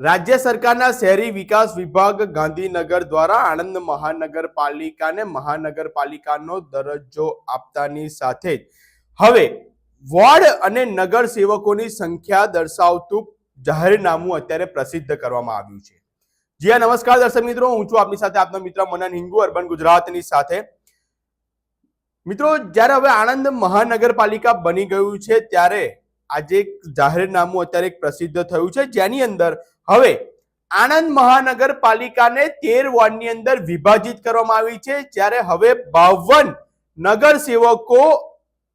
રાજ્ય સરકારના શહેરી વિકાસ વિભાગ ગાંધીનગર દ્વારા આણંદ મહાનગરપાલિકાને મહાનગરપાલિકાનો દરજ્જો આપતાની સાથે જ. હવે, વોર્ડ અને નગર સેવકોની સંખ્યા દર્શાવતું જાહેરનામું અત્યારે પ્રસિદ્ધ કરવામાં આવ્યું છે. જી નમસ્કાર દર્શક મિત્રો, હું છું આપની સાથે આપનો મિત્ર મનન હિંગુ, અર્બન ગુજરાતની સાથે. મિત્રો, જ્યારે હવે આણંદ મહાનગરપાલિકા બની ગયું છે, ત્યારે આજે જાહેરનામું અત્યારે એક પ્રસિદ્ધ થયું છે. જેની અંદર હવે આણંદ મહાનગરપાલિકાને તેર વોર્ડની અંદર વિભાજિત કરવામાં આવી છે, જ્યારે હવે બાવન નગર સેવકો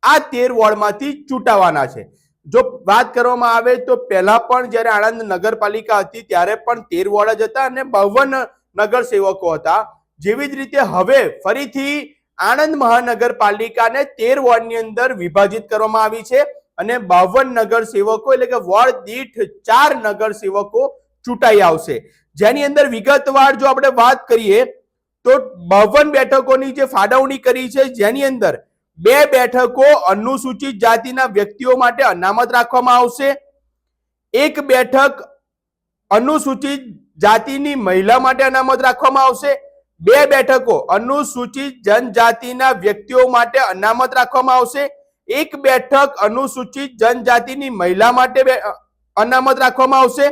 આ તેર વોર્ડમાંથી ચૂંટાવાના છે. જો વાત કરવામાં આવે તો પહેલા પણ જ્યારે આણંદ નગરપાલિકા હતી, ત્યારે પણ તેર વોર્ડ જ હતા અને બાવન નગર સેવકો હતા. જેવી જ રીતે હવે ફરીથી આણંદ મહાનગરપાલિકાને તેર વોર્ડની અંદર વિભાજિત કરવામાં આવી છે અને બાવન નગર સેવકો એટલે કે વોર્ડ દીઠ ચાર નગર સેવકો ચૂંટાઈ આવશે. જેની અંદર વિગતવાર જો આપણે વાત કરીએ, તો બાવન બેઠકોની જે ફાળવણી કરી છે, જેની અંદર બે બેઠકો અનુસૂચિત જાતિના વ્યક્તિઓ માટે અનામત રાખવામાં આવશે. એક બેઠક અનુસૂચિત જાતિની મહિલા માટે અનામત રાખવામાં આવશે. બે બેઠકો અનુસૂચિત જનજાતિના વ્યક્તિઓ માટે અનામત રાખવામાં આવશે. એક બેઠક અનુસૂચિત જનજાતિની મહિલા માટે અનામત રાખવામાં આવશે.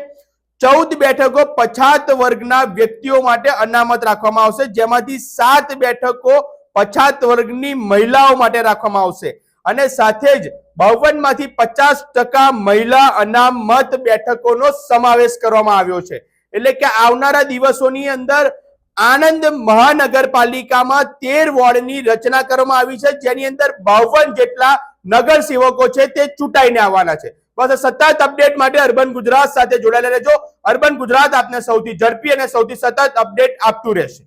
ચૌદ બેઠકો પછાત વર્ગના વ્યક્તિઓ માટે અનામત રાખવામાં આવશે. જેમાંથી સાત બેઠકો પછાત વર્ગની મહિલાઓ માટે રાખવામાં આવશે. અને સાથે જ બાવનમાંથી પચાસ ટકા મહિલા અનામત બેઠકોનો સમાવેશ કરવામાં આવ્યો છે. એટલે કે આવનારા દિવસોની અંદર આણંદ મહાનગરપાલિકામાં તેર વોર્ડની રચના કરવામાં આવી છે. જેની અંદર બાવન જેટલા નગર સેવકો છે તે ચૂંટાઈને આવવાના છે. બસ સતત અપડેટ માટે અર્બન ગુજરાત સાથે જોડાયેલા રહેજો. અર્બન ગુજરાત આપને સૌથી ઝડપી અને સૌથી સતત અપડેટ આપતું રહેશે.